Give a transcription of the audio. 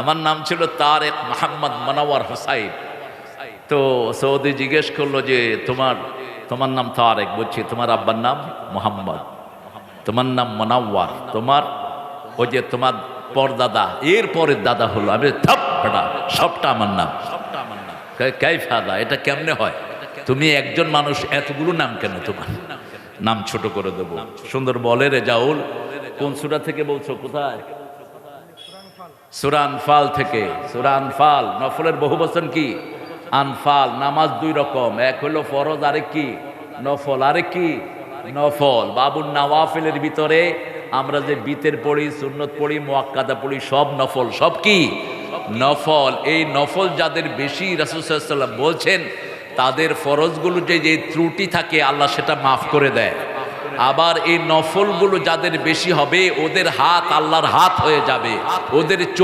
আমার নাম ছিল তারেক মোহাম্মদ মনোয়ার হোসাইন। তো সৌদি জিজ্ঞেস করল যে তোমার তোমার নাম তারেক? বলছি তোমার আব্বার নাম মোহাম্মদ। তোমার নাম মনাওয়ার। তোমার ওই যে তোমার পরদাদা এর পরের দাদা হলো। আমি থাপ বেটা, সবটা আমার নাম। সবটা আমার নাম কাই ফাদা এটা কেমনে হয়? তুমি একজন মানুষ এতগুলো নাম কেন তোমার? নাম ছোট করে দেবো। সুন্দর বলে রে জাউল কোন সুরা থেকে বলছো? কোথায়? সুরান ফাল থেকে সুরান ফাল নফলের বহু বচন কি? আনফাল, নামাজ দুই রকম, এক হলো ফরজ, আরেক কি? নফল, আরেক কি? নফল। বাবুর নওয়াফেলের ভিতরে আমরা যে বিতের পড়ি, সুন্নত পড়ি, মোয়াক্কাদা পড়ি, সব নফল। সব কি? নফল। এই নফল যাদের বেশি রাসুসাল্লাম বলছেন, তাদের ফরজগুলো যে যে ত্রুটি থাকে, আল্লাহ সেটা মাফ করে দেয়। আবার এই নফলগুলো যাদের বেশি হবে, ওদের হাত আল্লাহর হাত হয়ে যাবে। ওদের চোখ